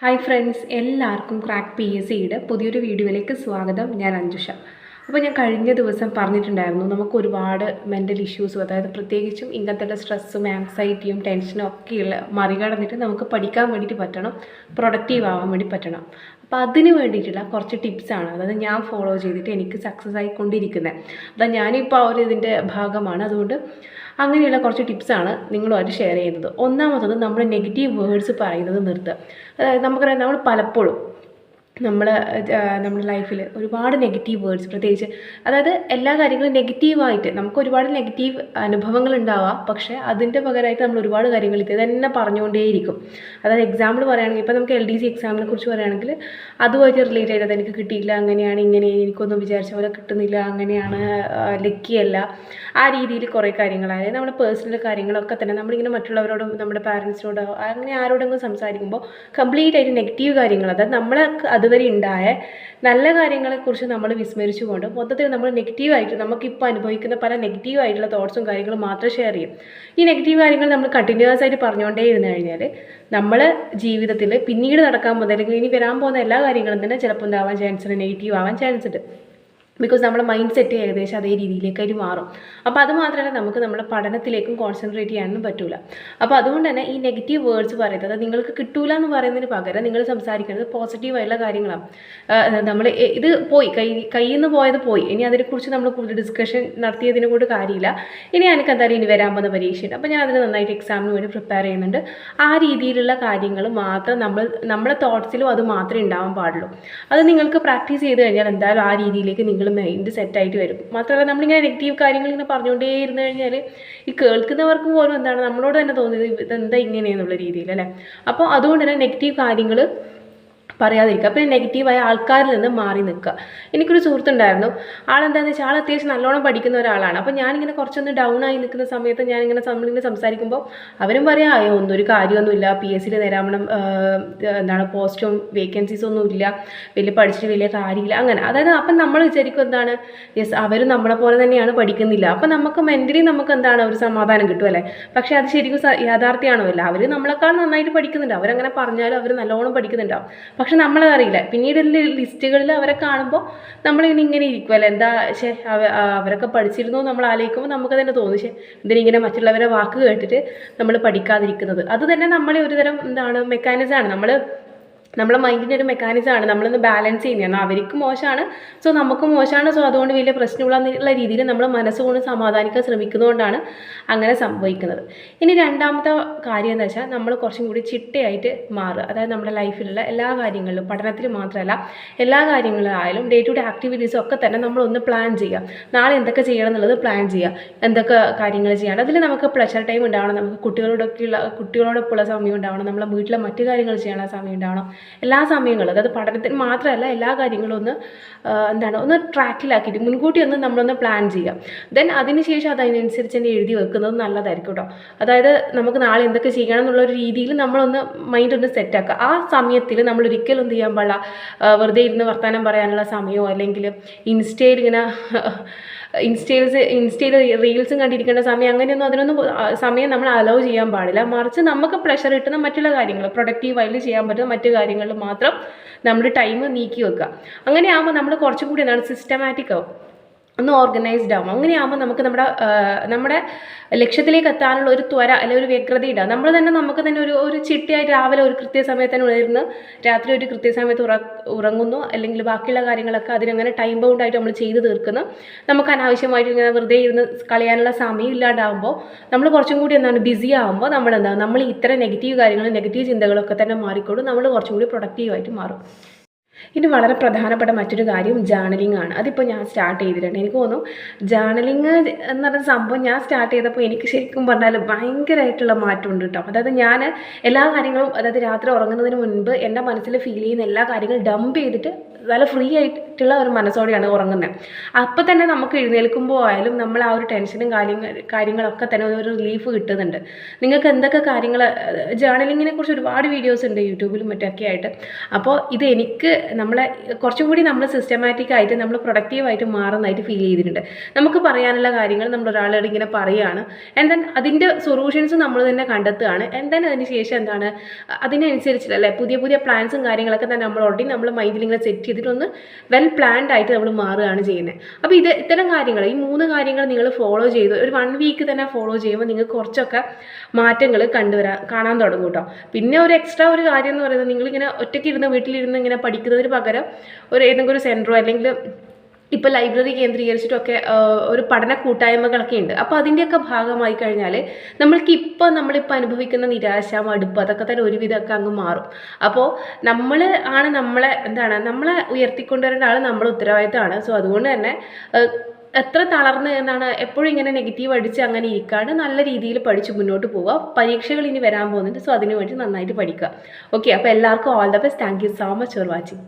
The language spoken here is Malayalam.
ഹായ് ഫ്രണ്ട്സ് എല്ലാവർക്കും ക്രാക്ക് പി എസ് സിയുടെ പുതിയൊരു വീഡിയോയിലേക്ക് സ്വാഗതം. ഞാൻ അഞ്ജുഷ. അപ്പോൾ ഞാൻ കഴിഞ്ഞ ദിവസം പറഞ്ഞിട്ടുണ്ടായിരുന്നു നമുക്ക് ഒരുപാട് മെന്റൽ ഇഷ്യൂസും അതായത് പ്രത്യേകിച്ചും ഇങ്ങനത്തെ സ്ട്രെസ്സും ആങ്സൈറ്റിയും ടെൻഷനും ഒക്കെയുള്ള മറികടന്നിട്ട് നമുക്ക് പഠിക്കാൻ വേണ്ടിയിട്ട് പറ്റണം പ്രൊഡക്റ്റീവ് ആവാൻ വേണ്ടി പറ്റണം. അപ്പോൾ അതിന് വേണ്ടിയിട്ടുള്ള കുറച്ച് ടിപ്സാണ് അതായത് ഞാൻ ഫോളോ ചെയ്തിട്ട് എനിക്ക് സക്സസ് ആയിക്കൊണ്ടിരിക്കുന്നത് അതാ ഞാനിപ്പോൾ ആ ഒരു ഇതിന്റെ ഭാഗമാണ്. അതുകൊണ്ട് അങ്ങനെയുള്ള കുറച്ച് ടിപ്സാണ് നിങ്ങളുമായിട്ട് ഷെയർ ചെയ്യുന്നത്. ഒന്നാമത്തത് നമ്മൾ നെഗറ്റീവ് വേർഡ്സ് പറയുന്നത് നിർത്തുക. അതായത് നമുക്കറിയാം നമ്മൾ പലപ്പോഴും നമ്മൾ നമ്മുടെ ലൈഫിൽ ഒരുപാട് നെഗറ്റീവ് വേർഡ്സ് പ്രത്യേകിച്ച് അതായത് എല്ലാ കാര്യങ്ങളും നെഗറ്റീവായിട്ട് നമുക്ക് ഒരുപാട് നെഗറ്റീവ് അനുഭവങ്ങൾ ഉണ്ടാവാം പക്ഷേ അതിന്റെ പകരമായിട്ട് നമ്മൾ ഒരുപാട് കാര്യങ്ങൾ ഇത് തന്നെ പറഞ്ഞുകൊണ്ടേയിരിക്കും. അതായത് എക്സാമ്പിൾ പറയുകയാണെങ്കിൽ ഇപ്പോൾ നമുക്ക് എൽ ഡി സി എക്സാമിനെ കുറിച്ച് പറയുകയാണെങ്കിൽ അതുമായിട്ട് റിലേറ്റ് ചെയ്തത് എനിക്ക് കിട്ടിയില്ല അങ്ങനെയാണ് ഇങ്ങനെ എനിക്കൊന്നും വിചാരിച്ച പോലെ കിട്ടുന്നില്ല അങ്ങനെയാണ് ലക്കിയല്ല. ആ രീതിയിൽ കുറേ കാര്യങ്ങൾ അതായത് നമ്മുടെ പേഴ്സണൽ കാര്യങ്ങളൊക്കെ തന്നെ നമ്മളിങ്ങനെ മറ്റുള്ളവരോടും നമ്മുടെ പാരൻസിനോടോ അങ്ങനെ ആരോടെങ്കിലും സംസാരിക്കുമ്പോൾ കംപ്ലീറ്റ് ആയിട്ട് നെഗറ്റീവ് കാര്യങ്ങൾ അതായത് നമ്മളെ അതുവരെ ഉണ്ടായ നല്ല കാര്യങ്ങളെക്കുറിച്ച് നമ്മൾ വിസ്മരിച്ചുകൊണ്ട് മൊത്തത്തിൽ നമ്മൾ നെഗറ്റീവായിട്ട് നമുക്കിപ്പോൾ അനുഭവിക്കുന്ന പല നെഗറ്റീവ് ആയിട്ടുള്ള തോട്ട്സും കാര്യങ്ങളും മാത്രം ഷെയർ ചെയ്യും. ഈ നെഗറ്റീവ് കാര്യങ്ങൾ നമ്മൾ കണ്ടിന്യൂസ് ആയിട്ട് പറഞ്ഞുകൊണ്ടേ ഇരുന്ന് കഴിഞ്ഞാൽ നമ്മൾ ജീവിതത്തിൽ പിന്നീട് നടക്കാൻ പോകുന്ന അല്ലെങ്കിൽ ഇനി വരാൻ പോകുന്ന എല്ലാ കാര്യങ്ങളും തന്നെ ചിലപ്പോൾ എന്താവാൻ ചാൻസ് ഉണ്ട് നെഗറ്റീവ് ആവാൻ ചാൻസ് ഉണ്ട്. ബിക്കോസ് നമ്മുടെ മൈൻഡ് സെറ്റ് ഏകദേശം അതേ രീതിയിലേക്കായിട്ട് മാറും. അപ്പോൾ അത് മാത്രമല്ല നമുക്ക് നമ്മുടെ പഠനത്തിലേക്കും കോൺസെൻട്രേറ്റ് ചെയ്യാനൊന്നും പറ്റില്ല അപ്പോൾ അതുകൊണ്ട് തന്നെ ഈ നെഗറ്റീവ് വേർഡ്സ് പറയുന്നത് നിങ്ങൾക്ക് കിട്ടൂല എന്ന് പറയുന്നതിന് പകരം നിങ്ങൾ സംസാരിക്കുന്നത് പോസിറ്റീവായിട്ടുള്ള കാര്യങ്ങളാണ് നമ്മൾ ഇത് പോയി കൈ കയ്യിൽ നിന്ന് പോയത് പോയി. ഇനി അതിനെക്കുറിച്ച് നമ്മൾ കൂടുതൽ ഡിസ്കഷൻ നടത്തിയതിനെ കൂടെ കാര്യമില്ല. ഇനി എനിക്ക് എന്തായാലും ഇനി വരാൻ പോകുന്ന പരീക്ഷയുണ്ട്. അപ്പോൾ ഞാൻ അതിന് നന്നായിട്ട് എക്സാമിന് വേണ്ടി പ്രിപ്പയർ ചെയ്യുന്നുണ്ട്. ആ രീതിയിലുള്ള കാര്യങ്ങൾ മാത്രം നമ്മൾ നമ്മുടെ തോട്ട്സിലും അത് മാത്രമേ ഉണ്ടാവാൻ പാടുള്ളൂ. അത് നിങ്ങൾക്ക് പ്രാക്ടീസ് ചെയ്ത് കഴിഞ്ഞാൽ എന്തായാലും ആ രീതിയിലേക്ക് നിങ്ങൾ മൈൻഡ് സെറ്റായിട്ട് വരും. മാത്രമല്ല നമ്മളിങ്ങനെ നെഗറ്റീവ് കാര്യങ്ങൾ ഇങ്ങനെ പറഞ്ഞുകൊണ്ടേ ഇരുന്ന് കഴിഞ്ഞാൽ ഈ കേൾക്കുന്നവർക്ക് പോലും എന്താണ് നമ്മളോട് തന്നെ തോന്നിയത് ഇതെന്താ ഇങ്ങനെയെന്നുള്ള രീതിയിൽ അല്ലേ? അപ്പോൾ അതുകൊണ്ട് തന്നെ നെഗറ്റീവ് കാര്യങ്ങൾ പറയാതിരിക്കുക. പിന്നെ നെഗറ്റീവായ ആൾക്കാരിൽ നിന്ന് മാറി നിൽക്കുക. എനിക്കൊരു സുഹൃത്തുണ്ടായിരുന്നു. ആളെന്താണെന്ന് വെച്ചാൽ ആൾ അത്യാവശ്യം നല്ലോണം പഠിക്കുന്ന ഒരാളാണ്. അപ്പോൾ ഞാനിങ്ങനെ കുറച്ചൊന്ന് ഡൗൺ ആയി നിൽക്കുന്ന സമയത്ത് ഞാനിങ്ങനെ നമ്മളിങ്ങനെ സംസാരിക്കുമ്പോൾ അവരും പറയാം അയ്യോ ഒന്നും ഒരു കാര്യമൊന്നുമില്ല പി എസ് സിയിൽ നേരാവണം എന്താണ് പോസ്റ്റും വേക്കൻസീസും ഒന്നും ഇല്ല. വലിയ പഠിച്ചിട്ട് വലിയ കാര്യമില്ല. അങ്ങനെ. അതായത് അപ്പം നമ്മൾ വിചാരിക്കും എന്താണ് യെസ് അവരും നമ്മളെ പോലെ തന്നെയാണ് പഠിക്കുന്നില്ല. അപ്പം നമുക്ക് മെന്റലി നമുക്ക് എന്താണ് ഒരു സമാധാനം കിട്ടും അല്ലേ? പക്ഷേ അത് ശരിക്കും യാഥാർത്ഥ്യമാണോ അല്ല അവർ നമ്മളെക്കാൾ നന്നായിട്ട് പഠിക്കുന്നുണ്ട്. അവരങ്ങനെ പറഞ്ഞാലും അവർ നല്ലോണം പഠിക്കുന്നുണ്ടാവും. പക്ഷെ നമ്മളതറിയില്ല. പിന്നീട് ലിസ്റ്റുകളിൽ അവരെ കാണുമ്പോൾ നമ്മളിങ്ങനെ ഇങ്ങനെ ഇരിക്കുമല്ലോ എന്താ ശേ അവരൊക്കെ പഠിച്ചിരുന്നു നമ്മൾ ആലോചിക്കുമ്പോൾ നമുക്ക് തന്നെ തോന്നും. ശേ ഇതിനിങ്ങനെ മറ്റുള്ളവരെ വാക്ക് കേട്ടിട്ട് നമ്മൾ പഠിക്കാതിരിക്കുന്നത്. അത് തന്നെ നമ്മളെ ഒരുതരം എന്താണ് മെക്കാനിസമാണ് നമ്മൾ നമ്മളെ മൈൻഡിന്റെ ഒരു മെക്കാനിസമാണ് നമ്മളൊന്ന് ബാലൻസ് ചെയ്യുന്നതാണ് അവർക്ക് മോശമാണ്. സോ നമുക്ക് മോശമാണ്. സോ അതുകൊണ്ട് വലിയ പ്രശ്നമുള്ള രീതിയിൽ നമ്മൾ മനസ്സുകൊണ്ട് സമാധാനിക്കാൻ ശ്രമിക്കുന്നതുകൊണ്ടാണ് അങ്ങനെ സംഭവിക്കുന്നത്. ഇനി രണ്ടാമത്തെ കാര്യം എന്ന് വെച്ചാൽ നമ്മൾ കുറച്ചും കൂടി ചിട്ടയായിട്ട് മാറുക. അതായത് നമ്മുടെ ലൈഫിലുള്ള എല്ലാ കാര്യങ്ങളിലും പഠനത്തിൽ മാത്രമല്ല എല്ലാ കാര്യങ്ങളിലായാലും ഡേ ടു ഡേ ആക്ടിവിറ്റീസും ഒക്കെ തന്നെ നമ്മളൊന്ന് പ്ലാൻ ചെയ്യുക. നാളെ എന്തൊക്കെ ചെയ്യണം എന്നുള്ളത് പ്ലാൻ ചെയ്യുക. എന്തൊക്കെ കാര്യങ്ങൾ ചെയ്യണം. അതിൽ നമുക്ക് പ്ലഷർ ടൈം ഉണ്ടാവണം. നമുക്ക് കുട്ടികളോടൊക്കെയുള്ള കുട്ടികളോടൊപ്പമുള്ള സമയം ഉണ്ടാവണം. നമ്മളെ വീട്ടിലെ മറ്റു കാര്യങ്ങൾ ചെയ്യാനുള്ള സമയം ഉണ്ടാവണം. എല്ലാ സമയങ്ങളും അതായത് പഠനത്തിന് മാത്രമല്ല എല്ലാ കാര്യങ്ങളും ഒന്ന് എന്താണ് ഒന്ന് ട്രാക്കിലാക്കിയിട്ട് മുൻകൂട്ടി ഒന്ന് നമ്മളൊന്ന് പ്ലാൻ ചെയ്യാം ദെൻ അതിനുശേഷം അത് അതിനനുസരിച്ച് തന്നെ എഴുതി വെക്കുന്നത് നല്ലതായിരിക്കും കേട്ടോ അതായത് നമുക്ക് നാളെ എന്തൊക്കെ ചെയ്യണം എന്നുള്ള ഒരു രീതിയിൽ നമ്മളൊന്ന് മൈൻഡ് ഒന്ന് സെറ്റാക്കുക ആ സമയത്തിൽ നമ്മൾ ഒരിക്കലും എന്ത് ചെയ്യാൻ പാടില്ല. വെറുതെ ഇരുന്ന് വർത്തമാനം പറയാനുള്ള സമയമോ അല്ലെങ്കിൽ ഇൻസ്റ്റയിൽ ഇങ്ങനെ ഇൻസ്റ്റയിൽസ് ഇൻസ്റ്റയിൽ റീൽസും കണ്ടിരിക്കേണ്ട സമയം അങ്ങനെയൊന്നും അതിനൊന്നും സമയം നമ്മൾ അലോ ചെയ്യാൻ പാടില്ല. മറിച്ച് നമുക്ക് പ്രഷർ കിട്ടുന്ന മറ്റുള്ള കാര്യങ്ങൾ പ്രൊഡക്റ്റീവായിട്ട് ചെയ്യാൻ പറ്റുന്ന മറ്റു കാര്യങ്ങളിൽ മാത്രം നമ്മൾ ടൈം നീക്കി വെക്കുക. അങ്ങനെ അങ്ങനെയാകുമ്പോൾ നമ്മൾ കുറച്ചും കൂടി എന്താണ് സിസ്റ്റമാറ്റിക് ആവും. ഒന്ന് ഓർഗനൈസ്ഡ് ആവും. അങ്ങനെയാകുമ്പോൾ നമുക്ക് നമ്മുടെ നമ്മുടെ ലക്ഷ്യത്തിലേക്ക് എത്താനുള്ള ഒരു ത്വര അല്ലെങ്കിൽ ഒരു വ്യഗ്രത ഉണ്ടാകും നമ്മൾ തന്നെ നമുക്ക് തന്നെ ഒരു ഒരു ചിട്ടിയായി രാവിലെ ഒരു കൃത്യസമയത്ത് തന്നെ ഉയർന്ന് രാത്രി ഒരു കൃത്യസമയത്ത് ഉറ ഉറങ്ങുന്നു. അല്ലെങ്കിൽ ബാക്കിയുള്ള കാര്യങ്ങളൊക്കെ അതിനങ്ങനെ ടൈം ബൗണ്ടായിട്ട് നമ്മൾ ചെയ്ത് തീർക്കുന്നു. നമുക്ക് അനാവശ്യമായിട്ട് ഇങ്ങനെ വെറുതെ ഇരുന്ന് കളയാനുള്ള സമയം ഇല്ലാണ്ടാകുമ്പോൾ നമ്മൾ കുറച്ചും കൂടി എന്താണ് ബിസി ആകുമ്പോൾ നമ്മൾ എന്താണ് നമ്മൾ ഇത്തരം നെഗറ്റീവ് കാര്യങ്ങൾ നെഗറ്റീവ് ചിന്തകളൊക്കെ തന്നെ മാറിക്കൊണ്ട് നമ്മൾ കുറച്ചും കൂടി പ്രൊഡക്റ്റീവായിട്ട് മാറും. ഇനി വളരെ പ്രധാനപ്പെട്ട മറ്റൊരു കാര്യം ജേണലിംഗ് ആണ്. അതിപ്പോൾ ഞാൻ സ്റ്റാർട്ട് ചെയ്തിട്ടുണ്ട്. എനിക്ക് തോന്നുന്നു ജേണലിംഗ് എന്ന് പറയുന്ന സംഭവം ഞാൻ സ്റ്റാർട്ട് ചെയ്തപ്പോൾ എനിക്ക് ശരിക്കും പറഞ്ഞാൽ ഭയങ്കരമായിട്ടുള്ള മാറ്റമുണ്ട് കേട്ടോ. അതായത് ഞാൻ എല്ലാ കാര്യങ്ങളും അതായത് രാത്രി ഉറങ്ങുന്നതിന് മുൻപ് എന്റെ മനസ്സിൽ ഫീൽ ചെയ്യുന്ന എല്ലാ കാര്യങ്ങളും ഡംപ് ചെയ്തിട്ട് നല്ല ഫ്രീ ആയിട്ടുള്ള ഒരു മനസ്സോടെയാണ് ഉറങ്ങുന്നത് അപ്പോൾ തന്നെ നമുക്ക് എഴുന്നേൽക്കുമ്പോൾ ആയാലും നമ്മൾ ആ ഒരു ടെൻഷനും കാര്യങ്ങൾ കാര്യങ്ങളൊക്കെ തന്നെ ഒരു റിലീഫ് കിട്ടുന്നുണ്ട്. നിങ്ങൾക്ക് എന്തൊക്കെ കാര്യങ്ങൾ ജേണലിങ്ങിനെ കുറിച്ച് ഒരുപാട് വീഡിയോസ് ഉണ്ട് യൂട്യൂബിലും മറ്റൊക്കെ ആയിട്ട്. അപ്പോൾ ഇത് എനിക്ക് നമ്മളെ കുറച്ചും കൂടി നമ്മൾ സിസ്റ്റമാറ്റിക് ആയിട്ട് നമ്മൾ പ്രൊഡക്റ്റീവായിട്ട് മാറുന്നതായിട്ട് ഫീൽ ചെയ്തിട്ടുണ്ട്. നമുക്ക് പറയാനുള്ള കാര്യങ്ങൾ നമ്മൾ ഒരാളോട് ഇങ്ങനെ പറയുകയാണ് ആൻഡ് ദെൻ അതിന്റെ സൊല്യൂഷൻസ് നമ്മൾ തന്നെ കണ്ടെത്തുകയാണ്. ആൻഡ് ദെൻ അതിന് ശേഷം എന്താണ്? അതിനനുസരിച്ചിട്ട് അല്ലേ പുതിയ പുതിയ പ്ലാൻസും കാര്യങ്ങളൊക്കെ തന്നെ നമ്മൾ ഓൾറെഡി നമ്മൾ മൈൻഡിൽ ഇങ്ങനെ സെറ്റ് ചെയ്തിട്ടൊന്ന് വെൽ പ്ലാൻഡ് ആയിട്ട് നമ്മൾ മാറുകയാണ് ചെയ്യുന്നത്. അപ്പോൾ ഇത് ഇത്തരം കാര്യങ്ങൾ ഈ മൂന്ന് കാര്യങ്ങൾ നിങ്ങൾ ഫോളോ ചെയ്ത് ഒരു വൺ വീക്ക് തന്നെ ഫോളോ ചെയ്യുമ്പോൾ നിങ്ങൾക്ക് കുറച്ചൊക്കെ മാറ്റങ്ങൾ കണ്ടുവരാൻ കാണാൻ തുടങ്ങും കേട്ടോ പിന്നെ ഒരു എക്സ്ട്രാ ഒരു കാര്യം എന്ന് പറയുന്നത് നിങ്ങളിങ്ങനെ ഒറ്റയ്ക്ക് ഇരുന്ന് വീട്ടിലിരുന്ന് ഇങ്ങനെ പഠിക്കുന്നതിന് പകരം ഒരു ഏതെങ്കിലും ഒരു സെന്ററോ അല്ലെങ്കിൽ ഇപ്പോൾ ലൈബ്രറി കേന്ദ്രീകരിച്ചിട്ടൊക്കെ ഒരു പഠന കൂട്ടായ്മകളൊക്കെ ഉണ്ട്. അപ്പോൾ അതിന്റെയൊക്കെ ഭാഗമായി കഴിഞ്ഞാൽ നമ്മൾക്ക് ഇപ്പോൾ നമ്മളിപ്പോൾ അനുഭവിക്കുന്ന നിരാശ മടുപ്പ് അതൊക്കെ തന്നെ ഒരുവിധമൊക്കെ അങ്ങ് മാറും. അപ്പോൾ നമ്മൾ ആണ് നമ്മളെ എന്താണ് നമ്മളെ ഉയർത്തിക്കൊണ്ടുവരേണ്ട ആൾ നമ്മളെ ഉത്തരവാദിത്തമാണ്. സോ അതുകൊണ്ട് തന്നെ എത്ര തളർന്ന് എന്നാണ് എപ്പോഴും ഇങ്ങനെ നെഗറ്റീവ് അടിച്ച് അങ്ങനെ ഇരിക്കാണ്ട് നല്ല രീതിയിൽ പഠിച്ച് മുന്നോട്ട് പോവുക. പരീക്ഷകൾ ഇനി വരാൻ പോകുന്നുണ്ട് സോ അതിനു വേണ്ടി നന്നായിട്ട് പഠിക്കുക. ഓക്കെ അപ്പോൾ എല്ലാവർക്കും all the best thank you so much for watching